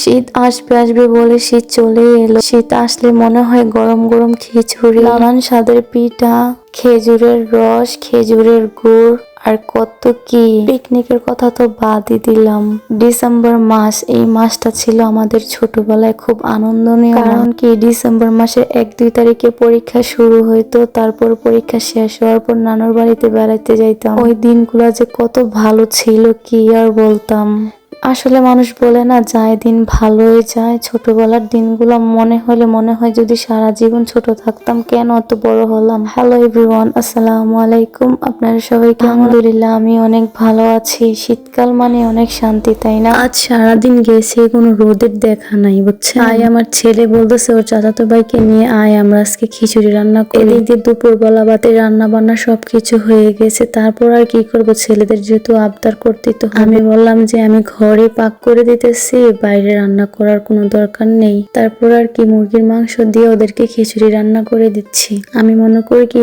শীত আসবে আসবে বলে শীত চলে এলো। শীত আসলে মনে হয় গরম গরম খিচুড়ি। নানান স্বাদের পিঠা, খেজুরের রস, খেজুরের গুড়, আর কত কি। পিকনিকের কথা তো বাদই দিলাম। ডিসেম্বর মাস, এই মাসটা ছিল আমাদের ছোটবেলায় খুব আনন্দনীয়। কারণ কি, ডিসেম্বর মাসের এক, দুই তারিখে পরীক্ষা শুরু হইতো, তারপর পরীক্ষা শেষ হওয়ার পর নানুর বাড়িতে বেড়াইতে যাইতাম। ওই দিনগুলো যে কত ভালো ছিল, কি আর বলতাম। আসলে মানুষ বলে না যায় দিন ভালোই যায়। ছোটবেলার দিনগুলো মনে হলে মনে হয় যদি সারা জীবন ছোট থাকতাম কেন অত বড় হলাম? হ্যালো এভরিওয়ান আসসালামু আলাইকুম। আপনারা সবাই আলহামদুলিল্লাহ আমি অনেক ভালো আছি। শীতকাল মানে অনেক শান্তি তাই না? আজ সারাদিন গেছে কোনো রোদের দেখা নাই বুঝছে আয় আমার ছেলে বলতেছে ওর চাচাতো ভাইকে নিয়ে আয় আমরা আজকে খিচুড়ি রান্না করি। এদিক দিয়ে দুপুরবেলা বাতে রান্না বান্না সবকিছু হয়ে গেছে তারপর আর কি করব? ছেলেদের যেহেতু আবদার করতে তো আমি বললাম যে আমি ঘরে পাক করে দিতেছি, বাইরে রান্না করার কোনো দরকার নেই। তারপর আর কি মুরগির মাংস দিয়ে ওদেরকে খিচুড়ি রান্না করে দিচ্ছি। আমি মনে করি কি,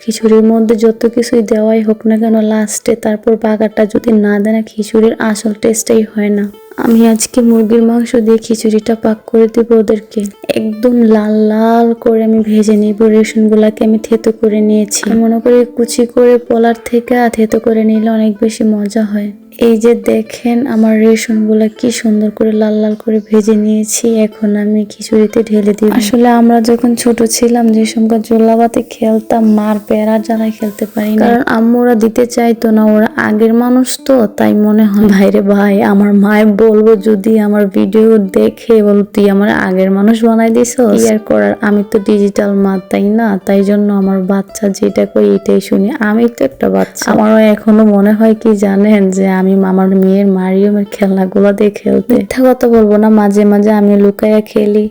খিচুড়ির মধ্যে যত কিছুই দেওয়াই হোক না কেন, লাস্টে তারপর বাগারটা যদি না দেয় না, খিচুড়ির আসল টেস্টটাই হয় না। আমি আজকে মুরগির মাংস দিয়ে খিচুড়িটা পাক করে দিব ওদেরকে। একদম লাল লাল করে আমি ভেজে নিব রেশন গুলাকে আমি থেতো করে নিয়েছি। মনে করি কুচি করে পলার থেকে থেতো করে নিলে অনেক বেশি মজা হয়। এই যে দেখেন আমার রেশনগুলো কি সুন্দর করে লাল লাল করে ভেজে নিয়েছি, এখন আমি খিচুড়িতে ঢেলে দিই আসলে আমরা যখন ছোট ছিলাম, যে সময় জোলাবাতে খেলতাম, মার পেয়ারা জ্বালা খেলতে পারি না কারণ আম্মুরা দিতে চাইতো না, ওরা আগের মানুষ তো, তাই মনে হয়, ভাইরে ভাই, আমার মায় বলব যদি আমার ভিডিও দেখে বল, তুই আমার আগের মানুষ বানাই দিস ইয়ার করার, আমি তো ডিজিটাল মা, তাই না? তাই জন্য আমার বাচ্চা যেটা কই এটাই শুনি। আমি তো একটা বাচ্চা। আমারও এখনও মনে হয় কি জানেন যে আমি আমার মেয়ের মারিয়মের খেলনাগুলো দিয়ে খেলতে। কথা বলব না, মাঝে মাঝে আমি লুকাইয়া খেলি।